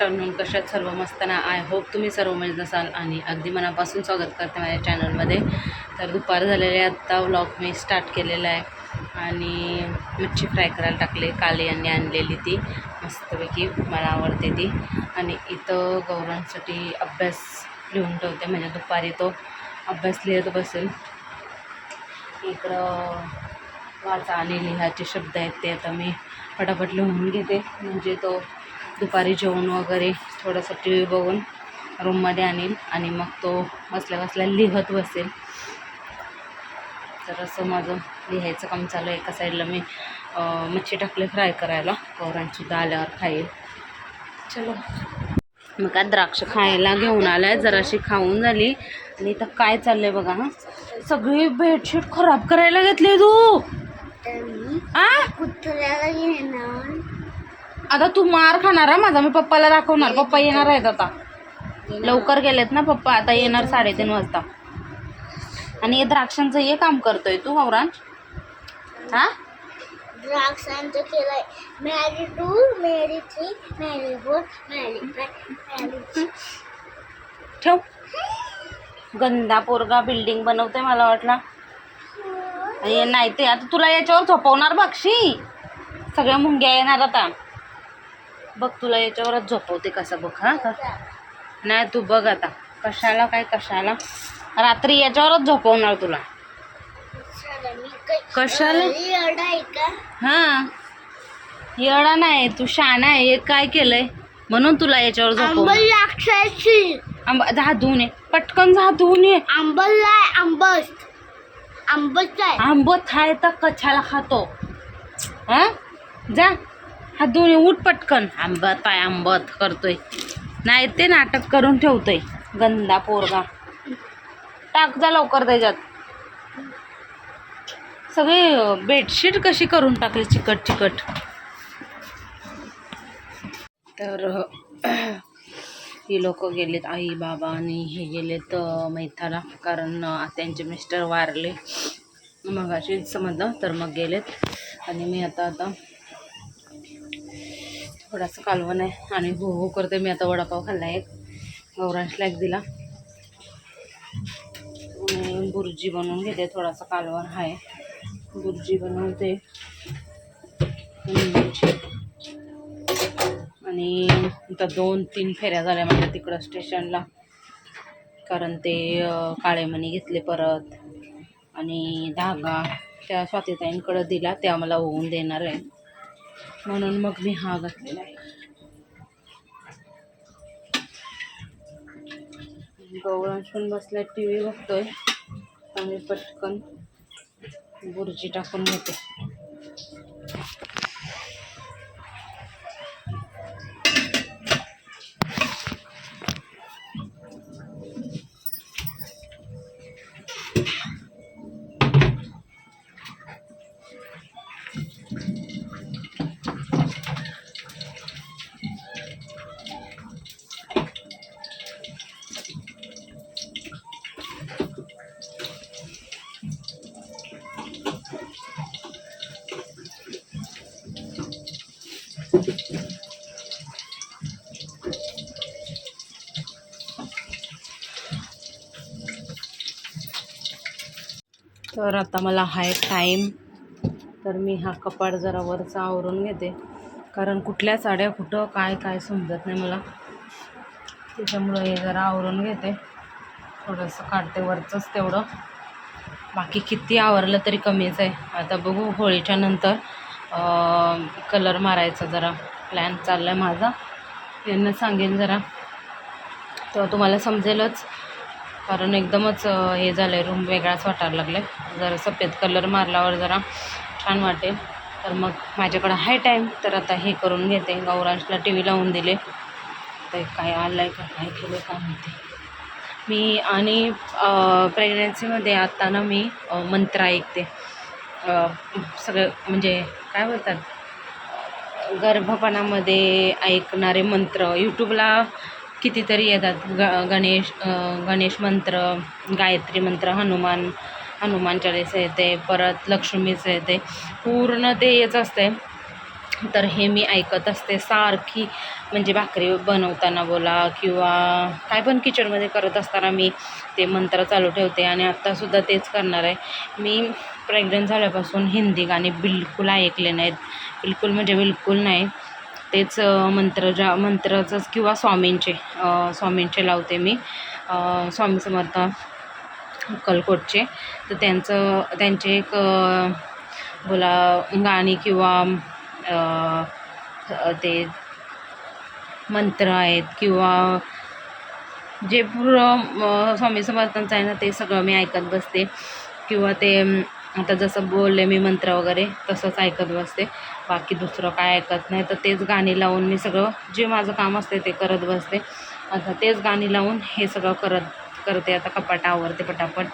Afternoon कशात सर्व मस्तना I hope तुम्ही सर्व मजेत असाल आणि अगदी मनापासून स्वागत करते माझ्या चॅनलमध्ये तर दुपार झालेले आत्ता व्लॉग मी स्टार्ट केलेला आहे. आणि मच्छी फ्राय करायला टाकले काले यांनी आणलेली ती. मस्तपैकी मला आवडते ती. आणि इथं गौरांसाठी अभ्यास लिहून ठेवते म्हणजे दुपारी तो अभ्यास लिहित बसेल. इकडं वाचा आणि लिहायचे शब्द आहेत ते आता मी फटाफट लिहून घेते. म्हणजे तो दुपारी जेवण वगैरे थोडंसं टी व्ही बघून रूममध्ये आणील आणि मग तो बसल्या बसल्या लिहत बसेल. तर असं माझं लिहायचं काम चालू आहे. एका साईडला मी मच्छी टाकले फ्राय करायला. गौरांसुद्धा आल्यावर खाईल. चलो. मग काय द्राक्ष खायला घेऊन आलाय. जराशी खाऊन झाली. आणि इथं काय चाललंय बघा हा? सगळी बेडशीट खराब करायला घेतली तू. आ? कुत्र्याला घेणार? आता तू मार खाणार हा माझा. मी पप्पाला दाखवणार. पप्पा येणार आहेत आता. लवकर गेलेत ना पप्पा. आता येणार साडेतीन वाजता. आणि हे द्राक्षांचं हे काम करतोय तू गौरान हा? द्राक्षांचं केलंय. Marie two Marie three Marie four Marie five Marie ठेव. गंदा पोरगा बिल्डिंग बनवते मला वाटला. नाही ते. आता तुला याच्यावर झोपवणार बघशी सगळ्या मुंग्या येणार आता. बघ तुला याच्यावरच झोपवते कसं बघ हा का? नाही तू बघ आता कशाला काय कशाला? रात्री याच्यावरच झोपवणार तुला. कशाला? हा. येडा नाही तू शाणा आहे हे काय केलंय? म्हणून तुला याच्यावर झोपव आंबा जा धुवून ये. पटकन जा धुवून ये. आंबल आहे आंबस. आंबच आहे. आंबट आहे तर कशाला खातो? हा? जा. धुवून ये, उठ पटकन. आंबट आहे आंबट करतोय. नाही ते नाटक करून ठेवतोय गंदा पोरगा. टाक जा लवकर त्याच्यात. सगळी बेडशीट कशी करून टाकली चिकट चिकट? तर ही लोक गेलेत आई बाबा आणि हे गेलेत मैथाला. कारण त्यांचे मिस्टर वारले. मग अशी समजलं तर मग गेलेत. आणि मी आता आता थोडासा कालवण आहे. आणि हो हो करते मी आता वडापाव खाल्ला एक. गौरांशला एक दिला. बुर्जी बनवून घेते थोडासा कालवण आहे. बुर्जी बनवते. आणि आता दोन तीन फेऱ्या झाल्या माझ्या तिकडं स्टेशनला कारण ते काळेमणी घेतले परत. आणि धागा त्या स्वातीताईंकडं दिला त्या मला होऊन देणार आहे. म्हणून मग मी हा घातलेला आहे. गौरांश पण बसल्या टी व्ही बघतोय. आणि पटकन बुर्जी टाकून घेते. तर आता मला हाय टाईम तर मी हा कपाट जरा वरचा आवरून घेते. कारण कुठल्या साड्या कुठं काय काय समजत नाही मला. त्याच्यामुळं हे जरा आवरून घेते. थोडंसं काढते वरचंच तेवढं. बाकी किती आवरलं तरी कमीच आहे. आता बघू होळीच्या नंतर कलर मारायचा जरा. प्लॅन चालला आहे माझा. यांना सांगेन जरा. तेव्हा तुम्हाला समजेलच. कारण एकदमच हे झालं आहे रूम वेगळाच वाटायला लागला आहे जरा सफेद कलर मारल्यावर जरा छान वाटेल. तर मग माझ्याकडं आहे टाईम तर आता हे करून घेते. गौरांशला टी व्ही लावून दिले. तर काय आलं आहे का काय केलं काय माहिती. मी आणि प्रेग्नन्सीमध्ये आता ना मी मंत्र ऐकते. सगळं म्हणजे काय बोलतात? गर्भपणामध्ये ऐकणारे मंत्र. यूट्यूबला कितीतरी येतात. ग गणेश गणेश मंत्र गायत्री मंत्र हनुमान हनुमान चालीसा येते परत लक्ष्मीचं येते. पूर्ण ते येत असते तर हे मी ऐकत असते. सारखी म्हणजे भाकरी बनवताना बोला किंवा काय पण किचनमध्ये करत असताना मी ते मंत्र चालू ठेवते आणि आत्तासुद्धा तेच करणार आहे. मी प्रेग्नंट झाल्यापासून हिंदी गाणी बिलकुल ऐकले नाहीत. बिलकुल म्हणजे बिलकुल नाही. तेच मंत्रजा मंत्र ज्या मंत्राचंच किंवा स्वामींचे स्वामींचे लावते मी. स्वामी समर्थ अक्कलकोटचे. तर त्यांचं त्यांचे एक बोला गाणी किंवा ते मंत्र आहेत किंवा जे पूर्ण स्वामी समर्थांचं आहे ना ते सगळं मी ऐकत बसते. किंवा ते आता जसं बोलले मी मंत्र वगैरे तसंच ऐकत बसते. बाकी दुसरं काय ऐकत नाही. तर तेच गाणी लावून मी सगळं जे माझं काम असते ते करत बसते. आता तेच गाणी लावून हे सगळं करत करते. आता कपाट आवरते पटापट.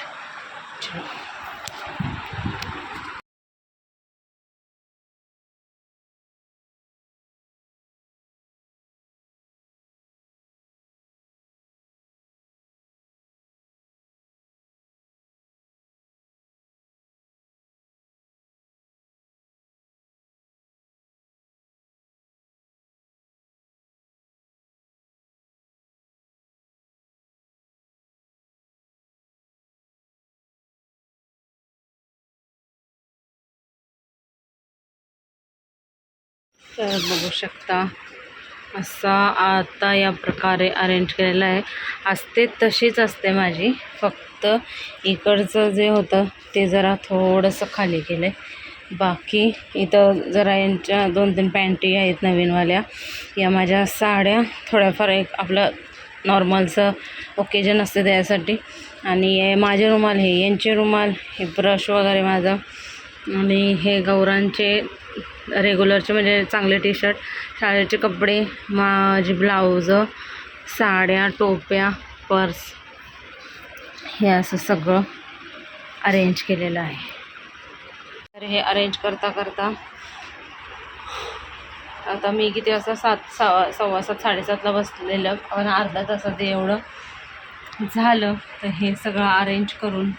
तर बघू शकता असा आता या प्रकारे अरेंज केलेला आहे. असते तशीच असते माझी. फक्त इकडचं जे होतं ते जरा थोडंसं खाली केलं आहे बाकी इथं जरा यांच्या दोन तीन पॅन्टी आहेत नवीनवाल्या. या माझ्या साड्या थोड्याफार एक आपलं नॉर्मलचं ओकेजन असते त्यासाठी. आणि हे माझे रुमाल हे यांचे रुमाल हे ब्रश वगैरे माझा. आणि हे गौरांचे रेग्युलरचे म्हणजे चांगले टी शर्ट शाळेचे कपडे माझी ब्लाऊजं साड्या टोप्या पर्स हे असं सगळं अरेंज केलेलं आहे. तर हे अरेंज करता करता आता मी किती वाजता सात सव्वा सव्वा सात साडेसातला बसलेलं. पण अर्धा तासात एवढं झालं. तर हे सगळं अरेंज करून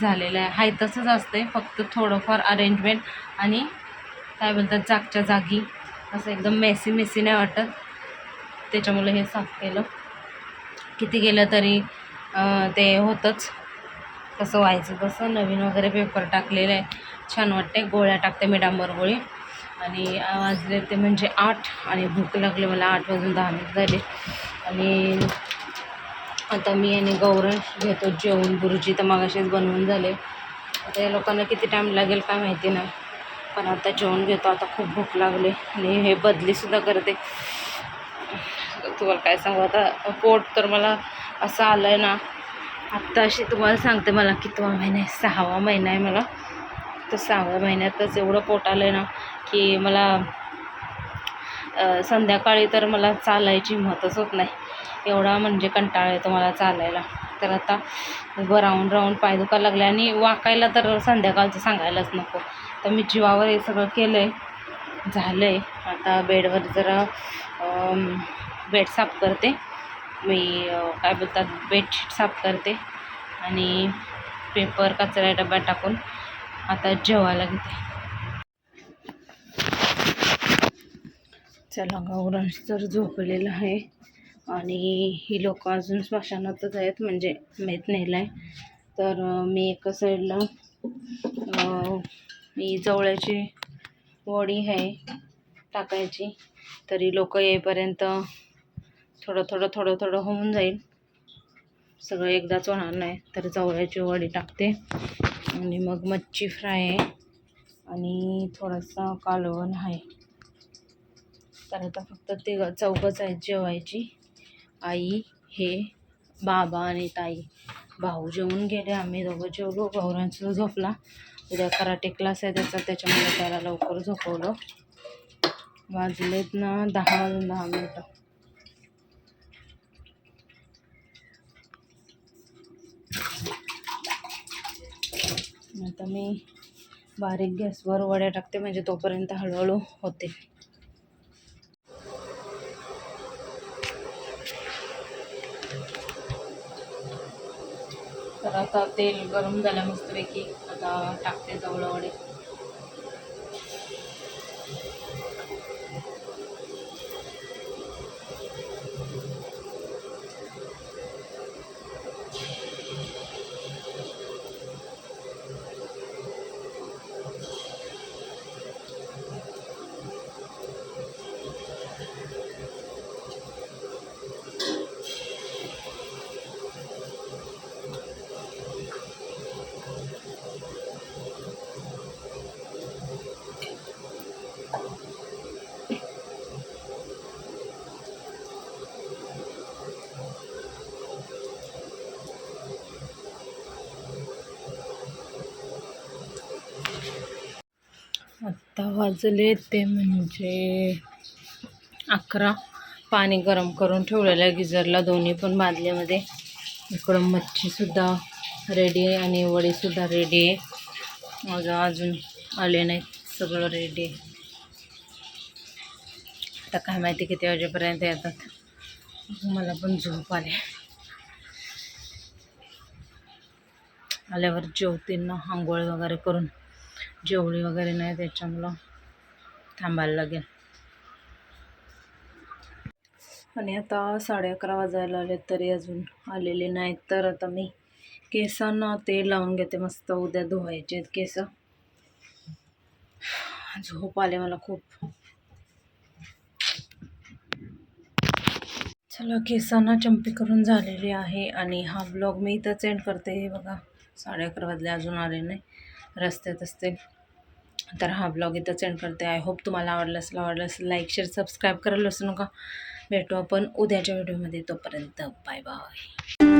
झालेलं आहे. हाय तसंच असते फक्त थोडंफार अरेंजमेंट आणि काय बोलतात जागच्या जागी. असं एकदम मेसी मेसी नाही वाटत. त्याच्यामुळे हे साफ केलं. किती गेलं तरी ते होतंच. कसं व्हायचं तसं. नवीन वगैरे पेपर टाकलेलं आहे छान वाटते गोळ्या टाकते मी डांबर गोळी आणि वाजले ते म्हणजे आठ. आणि भूक लागली मला आठ वाजून दहा मिनिट झाले. आणि आता मी आणि गौरव घेतो जेवण. गुरुजी तर मागाशीच बनवून झाले. आता या लोकांना किती टाईम लागेल काय माहिती नाही पण आता जेवण घेतो आता खूप भूक लागली. आणि हे बदलीसुद्धा करते. तुम्हाला काय सांगू आता पोट तर मला असं आलं आहे ना आत्ता अशी तुम्हाला सांगते मला कितवा महिना आहे सहावा महिना आहे मला. तर सहाव्या महिन्यातच एवढं पोट आलं आहे ना की मला संध्याकाळी तर मला चालायची हिंमतच होत नाही. एवढा म्हणजे कंटाळा येतो मला चालायला. तर आता उभं राहून राहून पाय दुखायला लागले आणि वाकायला तर संध्याकाळचं सांगायलाच नको. तर मी जीवावर हे सगळं केलं आहे झालं आहे आता बेडवर जरा बेड साफ करते. मी काय बोलतात बेडशीट साफ करते आणि पेपर कचरा डब्यात टाकून आता जेवायला घेते. चला गौरांश तर झोपलेलं आहे आणि ही लोक अजून स्मशानातच आहेत म्हणजे मेत नेलं आहे तर मी एका साईडला ही जवळची वडी आहे टाकायची. तरी लोक येईपर्यंत थोडं थोडं थोडं थोडं होऊन जाईल. सगळं एकदाच होणार नाही तर जवळची वडी टाकते. आणि मग मच्छी फ्राय आहे. आणि थोडासा कालवण आहे. तर आता फक्त ते चौकच आहेत जेवायची. आई हे बाबा आणि ताई. भाऊ जेवून गेले. आम्ही दोघं जेवलो. भाऊरांसुद्धा झोपला. उद्या कराटे क्लास आहे त्याचा त्याच्यामुळे त्याला लवकर झोपवलं. वाजलेत ना दहा वाजून दहा मिनटं. आता मी बारीक गॅसवर वड्या टाकते म्हणजे तोपर्यंत हळूहळू होते. तर आता तेल गरम झालं मस्तपैकी आता टाकते जवळ आत्ता वाजले ते म्हणजे अकरा. पाणी गरम करून ठेवलेलं आहे गिझरला दोन्ही पण बादलीमध्ये. इकडं मच्छीसुद्धा रेडी आहे आणि वडीसुद्धा रेडी आहे. माझं अजून आले नाहीत सगळं रेडी आहे. आता काय माहिती किती वाजेपर्यंत येतात. मला पण झोप आले. आल्यावर जेवतींना आंघोळ वगैरे करून. जेवढी वगैरे नाही त्याच्यामुळं थांबायला लागेल. आणि आता साडे अकरा वाजायला आले तरी अजून आलेले नाहीत. तर आता मी केसांना तेल लावून घेते मस्त उद्या धुवायचे आहेत केस. झोप आले मला खूप. चला केसांना चंपी करून झालेली आहे आणि हा ब्लॉग मी इथंच एंड करते. हे बघा साडे अकरा वाजले अजून आले नाही. रस्त्यात असते. तर हा ब्लॉग इथंच एंड करते. आय होप तुम्हाला आवडलं असेल आवडलं असेल लाईक शेअर सबस्क्राईब करायला असू नका. भेटू आपण उद्याच्या व्हिडिओमध्ये तोपर्यंत बाय बाय